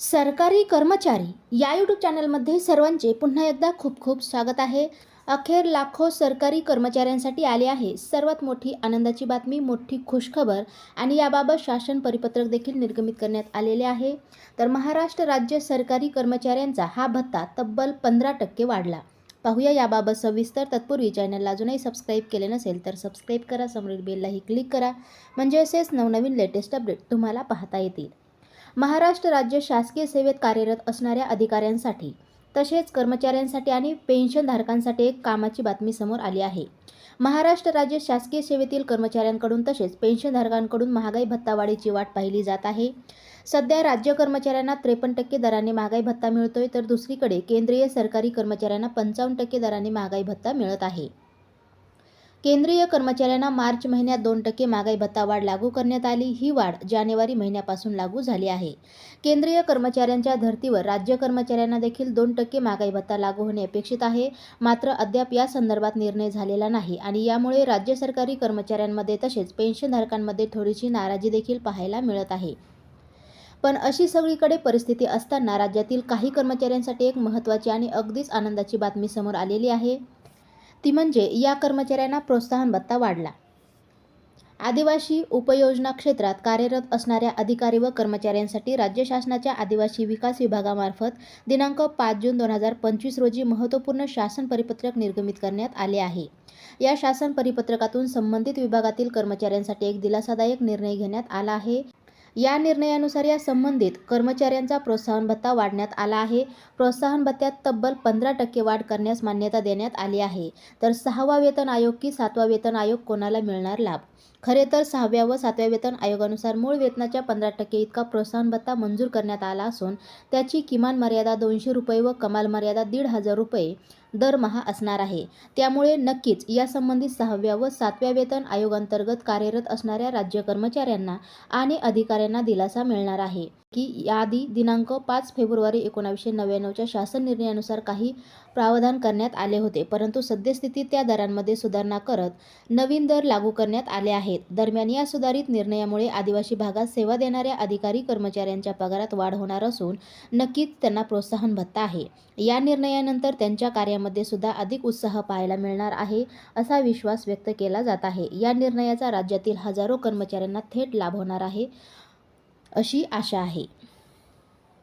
सरकारी कर्मचारी या यूट्यूब चॅनलमध्ये सर्वांचे पुन्हा एकदा खूप खूप स्वागत आहे. अखेर लाखो सरकारी कर्मचाऱ्यांसाठी आली आहे. सर्वात मोठी आनंदाची बातमी मोठी खुशखबर आणि याबाबत शासन परिपत्रक देखील निर्गमित करण्यात आलेले आहे. तर महाराष्ट्र राज्य सरकारी कर्मचाऱ्यांचा हा भत्ता तब्बल पंधरा टक्के वाढला. पाहूया याबाबत सविस्तर. तत्पूर्वी चॅनलला अजूनही सबस्क्राईब केले नसेल तर सबस्क्राईब करा. समोरील बेललाही क्लिक करा. म्हणजे असेच नवनवीन लेटेस्ट अपडेट तुम्हाला पाहता येतील. महाराष्ट्र राज्य शासकीय सेवेत कार्यरत असणाऱ्या अधिकाऱ्यांसाठी तसेच कर्मचाऱ्यांसाठी आणि पेन्शनधारकांसाठी एक कामाची बातमी समोर आली आहे. महाराष्ट्र राज्य शासकीय सेवेतील कर्मचाऱ्यांकडून तसेच पेन्शनधारकांकडून महागाई भत्तावाढीची वाट पाहिली जात आहे. सध्या राज्य कर्मचाऱ्यांना त्रेपन्न टक्के दराने महागाई भत्ता मिळतोय तर दुसरीकडे केंद्रीय सरकारी कर्मचाऱ्यांना पंचावन्न टक्के दराने महागाई भत्ता मिळत आहे. केंद्रीय कर्मचाऱ्यांना मार्च महिन्यात दोन टक्के महागाई भत्ता वाढ लागू करण्यात आली. ही वाढ जानेवारी महिन्यापासून लागू झाली आहे. केंद्रीय कर्मचाऱ्यांच्या धर्तीवर राज्य कर्मचाऱ्यांना देखील दोन टक्के महागाई भत्ता लागू होणे अपेक्षित आहे. मात्र अद्याप या संदर्भात निर्णय झालेला नाही आणि यामुळे राज्य सरकारी कर्मचाऱ्यांमध्ये तसेच पेन्शनधारकांमध्ये थोडीशी नाराजी देखील पाहायला मिळत आहे. पण अशी सगळीकडे परिस्थिती असताना राज्यातील काही कर्मचाऱ्यांसाठी एक महत्त्वाची आणि अगदीच आनंदाची बातमी समोर आलेली आहे. ती म्हणजे या कर्मचाऱ्यांना प्रोत्साहन भत्ता वाढला. आदिवासी उपयोजना क्षेत्रात कार्यरत असणाऱ्या अधिकारी व कर्मचाऱ्यांसाठी राज्य शासनाच्या आदिवासी विकास विभागामार्फत दिनांक पाच जून दोन हजार पंचवीस रोजी महत्त्वपूर्ण शासन परिपत्रक निर्गमित करण्यात आले आहे. या शासन परिपत्रकातून संबंधित विभागातील कर्मचाऱ्यांसाठी एक दिलासादायक निर्णय घेण्यात आला आहे. या निर्णयानुसार या संबंधित कर्मचाऱ्यांचा प्रोत्साहन भत्ता वाढण्यात आला आहे. प्रोत्साहन भत्त्यात तब्बल पंधरा टक्के वाढ करण्यास मान्यता देण्यात आली आहे. तर सहावा वेतन आयोग की सातवा वेतन आयोग कोणाला मिळणार लाभ? खरे तर सहाव्या व सातव्या वेतन आयोगानुसार मूळ वेतनाच्या पंधरा टक्के इतका प्रोत्साहन भत्ता मंजूर करण्यात आला असून त्याची किमान मर्यादा दोनशे रुपये व कमाल मर्यादा दीड हजार रुपये दरमहा असणार आहे. त्यामुळे नक्कीच यासंबंधी सहाव्या व सातव्या वेतन आयोगांतर्गत कार्यरत असणाऱ्या राज्य कर्मचाऱ्यांना आणि अधिकाऱ्यांना दिलासा मिळणार आहे. की यादी दिनांक पाच फेब्रुवारी एकोणावीसशे नव्याण्णवच्या शासन निर्णयानुसार काही प्रावधान करण्यात आले होते परंतु सद्यस्थितीत त्या दरांमध्ये सुधारणा करत नवीन दर लागू करण्यात आले आहेत. दरम्यान या सुधारित निर्णयामुळे आदिवासी भागात सेवा देणाऱ्या अधिकारी कर्मचाऱ्यांच्या पगारात वाढ होणार असून नक्कीच त्यांना प्रोत्साहन भत्ता आहे. या निर्णयानंतर त्यांच्या कार्यामध्ये सुद्धा अधिक उत्साह पाहायला मिळणार आहे असा विश्वास व्यक्त केला जात आहे. या निर्णयाचा राज्यातील हजारो कर्मचाऱ्यांना थेट लाभ होणार आहे. अशी आशा आहे.